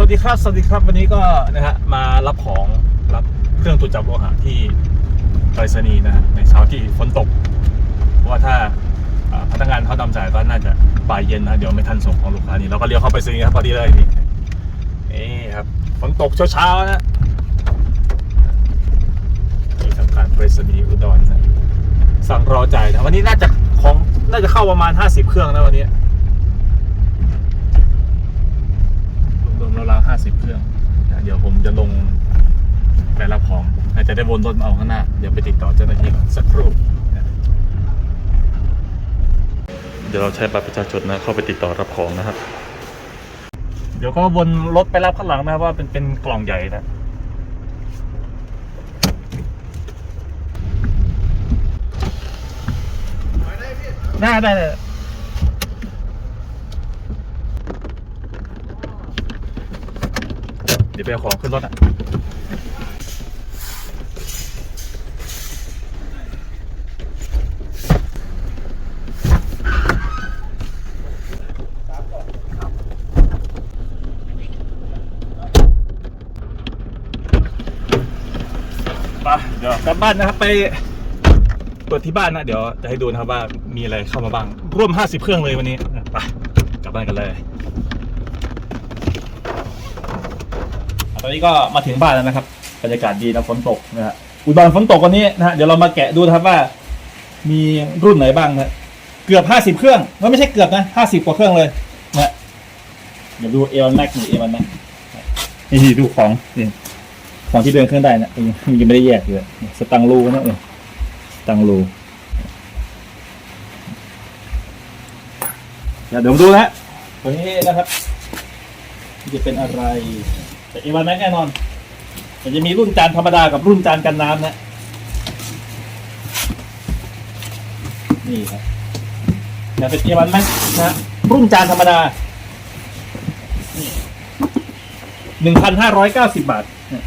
สวัสดีครับ สวัสดีครับ วันนี้ก็นะฮะมารับของรับเครื่องตรวจจับโลหะที่ไปรษณีย์นะฮะในเช้าที่ฝนตก เพราะว่าถ้าพนักงานเขาดำจ่ายก็น่าจะบ่ายเย็นนะเดี๋ยวไม่ทันส่งของลูกค้านี่เราก็เลี้ยวเข้าไปรษณีย์ครับพอดีเลยนี่นี่ครับฝนตกเช้าๆนะที่ทำการไปรษณีย์อุดรนะสั่งรอจ่ายนะวันนี้น่าจะของน่าจะเข้าประมาณ 50 เครื่องนะวันนี้ ราวห้าสิบเครื่องนะเดี๋ยวผมจะลงไปรับของอาจจะได้วนรถมาเอาข้างหน้า เดี๋ยวไปติดต่อเจ้าหน้าที่ก่อนสักครู่นะเดี๋ยวเราใช้บัตรประชาชนนะเข้าไปติดต่อรับของนะครับ เดี๋ยวก็วนรถไปรับข้างหลังนะครับว่าเป็นเป็นกล่องใหญ่นะได้ได้ได้ ดี๋ยวไปเอาของขึ้นรถอะไปเดี๋ยวกลับบ้านนะครับไปตรวจที่บ้านนะ เดี๋ยวจะให้ดูนะครับว่ามีอะไรเข้ามาบ้าง ร่วม 50 เครื่องเลยวันนี้ไปกลับบ้านกันเลย อนนี้ก็มาถึงบ้านแล้วนะครับบรรยากาศดีนะฝนตกนะฮะอุดรฝนตกวันนี้นะฮะเดี๋ยวเรามาแกะดูนะครับว่า มีรุ่นไหนบ้างนะเกือบห้าสิบเครื่องว่าไม่ใช่เกือบนะห้าสิบกว่าเครื่องเลยนะเดี๋ยวดูเอวันแม็กนี่เอวันแม็กนี่ดูของนี่ของที่เดินเครื่องได้นะยังไม่ได้แยกเลยสตังรูนะเออสตังรูเดี๋ยวมาดูนะตัวนี้นะครับจะเป็นอะไร แต่เอวันแม็กแน่นอนแต่จะมีรุ่นจานธรรมดากับรุ่นจานกันน้ำนะ นี่ครับเนี่ยเป็นเอวันแม็กนะรุ่นจานธรรมดาหนึ่งพันห้าร้อยเก้าสิบบาทเนี่ย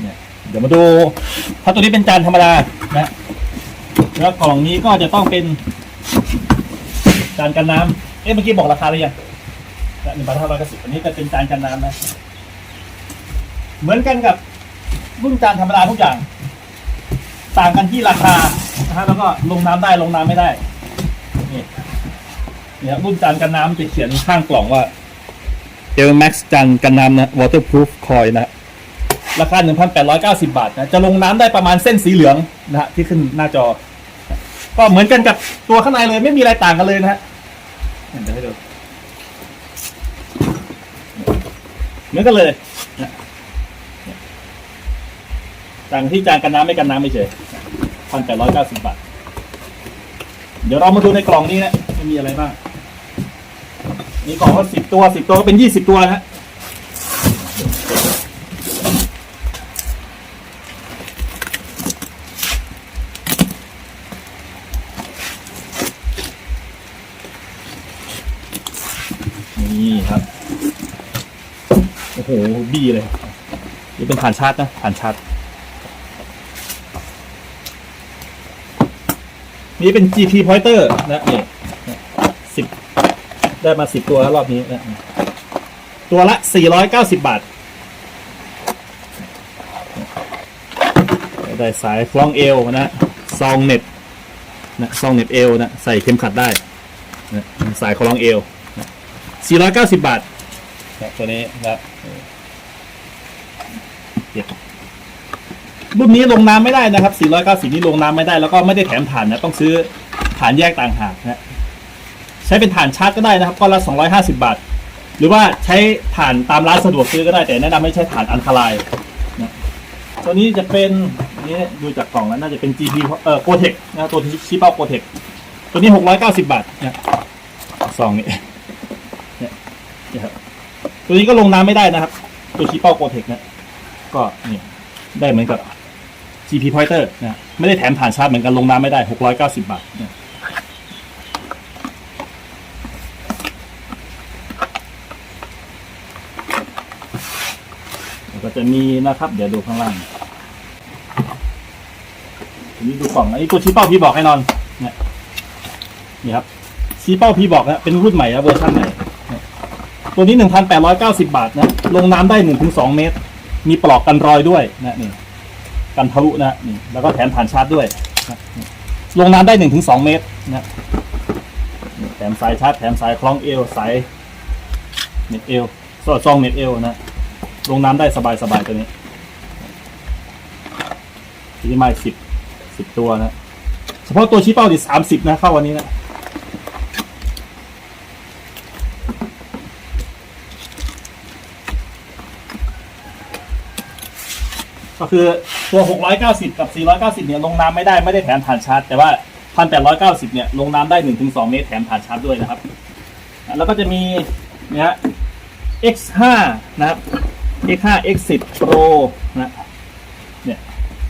เนี่ยเดี๋ยวมาดูถ้าตัวนี้เป็นจานธรรมดานะ แล้วกล่องนี้ก็จะต้องเป็นจานกันน้ำเอ๊ะเมื่อกี้บอกราคาหรือยังหนึ่งพันห้าร้อยเก้าสิบอันนี้จะเป็นจานกันน้ำนะ เหมือนกันกับรุ่นจานธรรมดาทุกอย่าง ต่างกันที่ราคานะฮะแล้วก็ลงน้ำได้ลงน้ำไม่ได้ นี่เนี่ยรุ่นจานกันน้ำจะเขียนข้างกล่องว่า e l Max จานกันน้ำนะ waterproof coil นะ ราคา 1,890 บาทนะจะลงน้ำได้ประมาณเส้นสีเหลืองนะฮะที่ขึ้นหน้าจอ ก็เหมือนกันกับตัวข้างในเลยไม่มีอะไรต่างกันเลยนะฮะเดี๋ยวให้ดูเหมือนกันเลยต่างที่จานกันน้ำไม่กันน้ำไม่เฉยพันแปดร้อยเก้าสิบบาท เดี๋ยวเรามาดูในกล่องนี้นะไม่มีอะไรบ้าง มีกล่องละสิบตัวสิบตัวก็เป็นยี่สิบตัวนะ นี่ครับ โอ้โห บี้เลย นี่เป็นฐานชาร์จนะฐานชาร์จ นี่เป็น GP pointer นะนี่สิบได้มาสิบตัวแล้วรอบนี้นะตัวละ 490 บาท ได้สายคล้องเอวนะซองเน็ตนะซองเน็ตเอวนะ ใส่เข็มขัดได้นะสายคล้องเอว 490 บาทนะตัวนี้นะครับเก็บรุ่นนี้ลงน้ำไม่ได้นะครับ 490 นี่ลงน้ำไม่ได้ แล้วก็ไม่ได้แถมถ่านนะ ต้องซื้อถ่านแยกต่างหากนะ ใช้เป็นถ่านชาร์จก็ได้นะครับก้อนละ 250 บาท หรือว่าใช้ถ่านตามร้านสะดวกซื้อก็ได้ แต่แนะนำไม่ใช่ถ่านอันคาไลน์นะตัวนี้จะเป็นนี่ดูจากกล่องแล้วน่าจะเป็น GP เอ่อโกเทคนะ ตัวที่ชี้เป้าโกเทคตัวนี้ 690 บาทนะซองนี้ นี่ครับตัวนี้ก็ลงน้ำไม่ได้นะครับ ตัวชีเป้าโกเทคเนี่ยก็นี่ได้เหมือนกับ GP Pointer นะไม่ได้แถมฐานชาร์จเหมือนกันลงน้ำไม่ได้ 690 บาทเนี่ยแล้วก็จะมีนะครับ เดี๋ยวดูข้างล่างอันนี้ดูกล่องอันนี้ตัวชี้เป้าพี่บอกให้นอนเนี่ยนี่ครับชี้เป้าพี่บอกนะเป็นรุ่นใหม่นะเวอร์ชันใหม่ ตัวนี้หนึ่งพันแปดร้อยเก้าสิบาทนะลงน้ำได้หนึ่งถึงสองเมตร มีปลอกกันรอยด้วยนะนี่กันทะลุนะนี่แล้วก็แถมผ่านชาร์จด้วยนะลงน้ำได้หนึ่งถึงสองเมตรนะนแถมสายชาร์จแถมสายคล้องเอวสายเม็ดเอวซอดซองเม็ดเอวนะลงน้ำได้สบายสบายๆตัวนี้ทีนี้มาสิบสิบตัวนะเฉพาะตัวชี้เป้าดิสามสิบนะเข้าวันนี้นะ คือตัว 690 กับ 490 เนี่ยลงน้ำไม่ได้ไม่ได้แถมฐานชาร์จ แต่ว่า 1890 เนี่ยลงน้ำได้ 1-2 เมตรแถมฐานชาร์จด้วยนะครับ แล้วก็จะมีเนี่ยฮะ X5 นะครับ X5 X10 Pro นะเนี่ย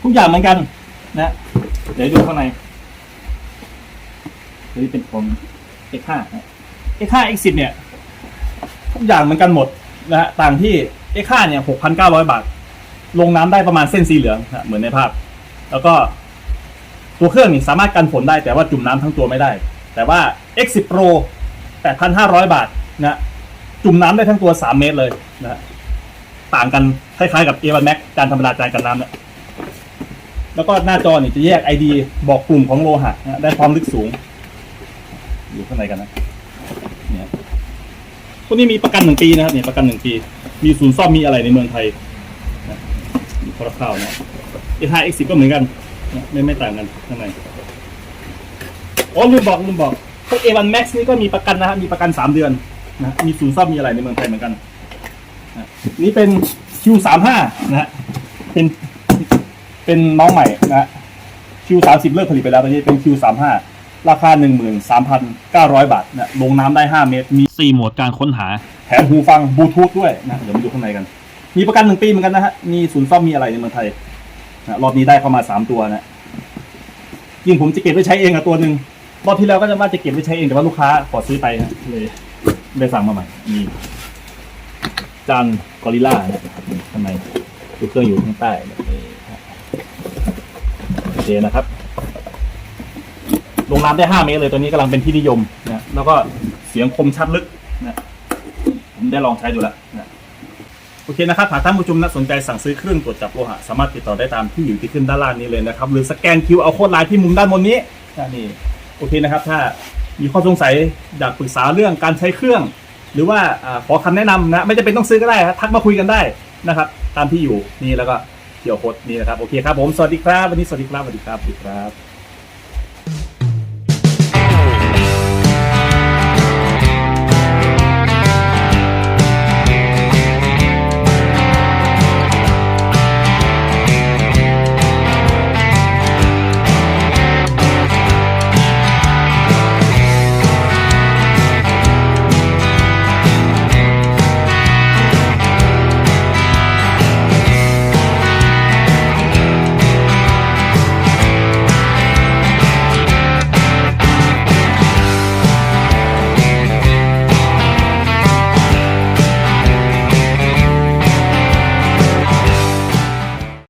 ทุกอย่างเหมือนกันนะเดี๋ยวดูข้างในตัวนี้เป็นของ X5 นะ X5 X10 เนี่ยทุกอย่างเหมือนกันหมดนะฮะต่างที่ X5 เนี่ย6,900 บาท ลงน้ำได้ประมาณเส้นสีเหลืองนะเหมือนในภาพ แล้วก็ตัวเครื่องนี่สามารถกันฝนได้แต่ว่าจุ่มน้ำทั้งตัวไม่ได้ แต่ว่า X10 Pro 8,500 บาทนะจุ่มน้ำได้ทั้งตัว 3 เมตรเลยนะต่างกันคล้ายๆกับ A1 Max จานธรรมดาจานกันน้ำเนี่ยแล้วก็หน้าจอนี่จะแยก ID บอกกลุ่มของโลหะนะได้ความลึกสูง อยู่ข้างในกันนะเนี่ยพวกนี้มีประกันหนึ่งปีนะครับเนี่ยประกันหนึ่งปี มีศูนย์ซ่อมมีอะไรในเมืองไทย คอร์ข้าวนะ X5 X10 ก็เหมือนกันนะไม่ไม่ต่างกันข้างในอ๋อลืมบอกลืมบอกพวก A1 Max นี่ก็มีประกันนะฮะมีประกันสามเดือนนะมีศูนย์ซ่อมมีอะไรในเมืองไทยเหมือนกันนะนี่เป็น Q35 นะฮะเป็นเป็นน้องใหม่นะฮะ Q30 เลิกผลิตไปแล้วตอนนี้เป็น Q35 ราคา 13,900 บาทนะลงน้ำได้ 5 เมตร มี 4 โหมดการค้นหา แถมหูฟังบลูทูธด้วยนะ เดี๋ยวมาดูข้างในกัน มีประกันหนึ่งปีเหมือนกันนะฮะ มีศูนย์ซ่อมมีอะไรในเมืองไทยนะรอบนี้ได้เข้ามา3ตัวนะยิ่งผมจะเก็บไว้ใช้เองอะตัวหนึ่งรอบที่แล้วก็จะว่าจะเก็บไว้ใช้เองแต่ว่าลูกค้าขอซื้อไปนะเลยได้สั่งมาใหม่มีจานกอริลล่านะนี่ข้างในดูเครื่องอยู่ข้างใต้นะนี่ฮะโอเคนะครับลงน้ำได้5เมตรเลยตัวนี้กำลังเป็นที่นิยมนะแล้วก็เสียงคมชัดลึกนะผมได้ลองใช้ดูแล้วนะ โอเคนะครับหากท่านผู้ชมนะสนใจสั่งซื้อเครื่องตรวจจับโลหะสามารถติดต่อได้ตามที่อยู่ที่ขึ้นด้านล่างนี้เลยนะครับหรือสแกนคิวเอาโค้ดไลน์ที่มุมด้านบนนี้นี่โอเคนะครับ ถ้ามีข้อสงสัยอยากปรึกษาเรื่องการใช้เครื่อง หรือว่าขอคำแนะนำนะไม่จำเป็นต้องซื้อก็ได้ทักมาคุยกันได้นะครับ ตามที่อยู่นี่แล้วก็เกี่ยวโค้ดนี้นะครับโอเคครับผมสวัสดีครับวันนี้สวัสดีครับสวัสดีครับสวัสดีครับ